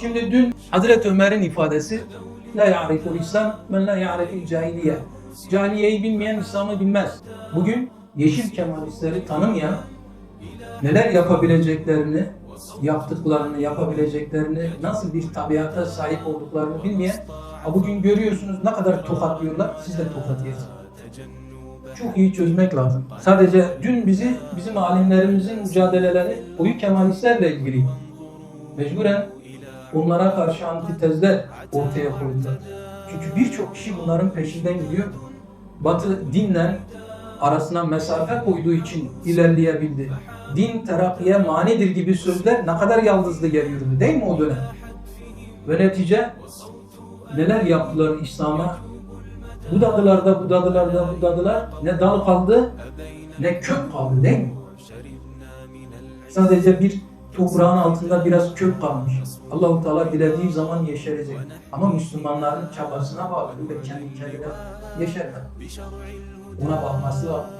Şimdi dün Hazreti Ömer'in ifadesi La ya'riful İslam men la ya'rifil cahiliye. Cahiliyeyi bilmeyen İslam'ı bilmez. Bugün yeşil kemalistleri tanımayan neler yapabileceklerini, yaptıklarını, yapabileceklerini, nasıl bir tabiata sahip olduklarını bilmeyen ha bugün görüyorsunuz ne kadar tokatlıyorlar, siz de tokat yersiniz. Çok iyi çözmek lazım. Sadece dün bizi, bizim alimlerimizin mücadeleleri oyu kemalistlerle ilgili. Mecburen onlara karşı antitezler ortaya koydular. Çünkü birçok kişi bunların peşinden gidiyor. Batı dinle arasına mesafe koyduğu için ilerleyebildi. Din terakkiye manidir gibi sözler ne kadar yaldızlı geliyordu değil mi o dönem? Ve netice neler yaptılar İslam'a? Budadılar da budadılar da budadılar. Ne dal kaldı ne kök kaldı değil mi? Sadece bir toprağın altında biraz kök kalmış. Allahu Teala dilediği zaman yeşerecek. Ama Müslümanların çabasına bağlı ve kendi kendine yeşerler. Ona bakması lazım.